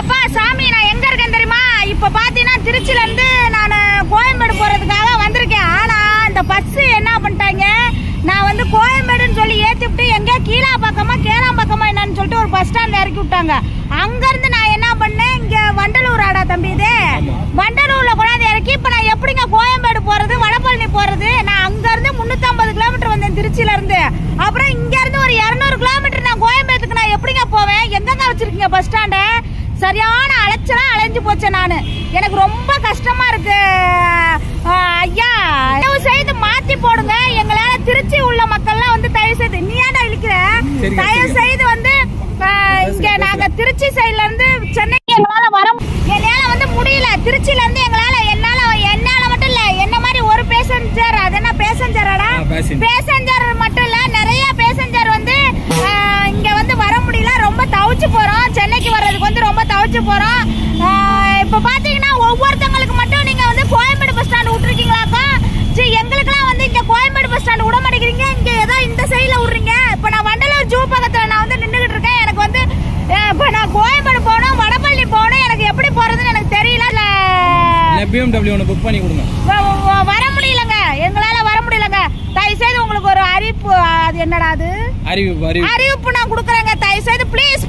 எப்பா சாமி நான் எங்க இருக்கேன் தெரியுமா? இப்ப பாத்தீங்கன்னா திருச்சில இருந்து நான் கோயம்பேடு போறதுக்காக வந்திருக்கேன். ஆனா இந்த பஸ் என்ன பண்ணிட்டாங்க? நான் வந்து கோயம்பேடுன்னு சொல்லி ஏத்தி விட்டு எங்க கீழா பக்கமா கேளா பக்கமா என்னன்னு சொல்லிட்டு ஒரு பஸ் ஸ்டாண்ட்ல இறக்கி விட்டாங்க. அங்க இருந்து நான் என்ன பண்ணேன் இங்க வண்டலூர் ஆடா தம்பி இது வண்டலூர்ல கொண்டாந்து இறக்கி இப்ப நான் எப்படிங்க கோயம்பேடு போறது வடபழனி போறது நான் அங்க இருந்து முன்னூத்தி கிலோமீட்டர் வந்தேன் திருச்சியில இருந்து அப்புறம் இங்க இருந்து ஒரு இருநூறு கிலோமீட்டர் நான் கோயம்பேடுக்கு நான் எப்படிங்க போவேன் எங்கங்க வச்சிருக்கீங்க பஸ் ஸ்டாண்ட சரியான அலைச்சலா அலைஞ்சு போச்சேன் நான். எனக்கு ரொம்ப கஷ்டமா இருக்கு. ஐயா தயவு செய்து மாத்தி போடுங்க. எங்களால திருச்சி உள்ள மக்கள்லாம் வந்து தயவு செய்து நீ ஏன்டா இழுக்கிற? தயவு. செய்து வந்து இங்க நாங்க திருச்சி சைடுல இருந்து சென்னைக்கு எங்களால வர என்னால வந்து முடியல. திருச்சியில இருந்து எங்களால என்னால என்னால மட்டும் இல்ல. என்ன மாதிரி ஒரு பேசஞ்சர் அது என்ன பேசஞ்சராடா ஆ, passenger. பேசஞ்சர் மட்டும் இல்ல நிறைய பேசஞ்சர் வந்து ஆஹ், இங்க வந்து வர முடியல ரொம்ப தவிச்சு போறோம் சென்னைக்கு வர்றதுக்கு வந்து ரொம்ப தவிச்சு போறோம் ஆஹ், இப்ப பாத்தீங்கன்னா ஒவ்வொருத்தங்களுக்கு மட்டும் நீங்க வந்து கோயம்பேடு பஸ் ஸ்டாண்ட் விட்டுருக்கீங்களாக்கா எங்களுக்கெல்லாம் வந்து இங்க கோயம்பேடு பஸ் ஸ்டாண்ட் விட மாட்டேங்கிறீங்க. இங்க ஏதோ இந்த சைடுல விடுறீங்க. இப்ப நான் வண்டலூர் ஜூ பக்கத்துல நான் வந்து நின்னுகிட்டு இருக்கேன். எனக்கு வந்து இப்ப நான் கோயம்பேடு போகணும் வடபழனி போகணும் எனக்கு எப்படி போறதுன்னு எனக்கு தெரியல. பிஎம்டபிள்யூ ஒன்று புக் பண்ணி கொடுங்க. வர முடியலங்க. எங்களால வர முடியலங்க. தயவு செய்து உங்களுக்கு ஒரு அறிவிப்பு அது என்னடா அது? அறிவிப்பு அறிவிப்பு நான் கொடுக்குறேங்க. தயவு செய்து ப்ளீஸ்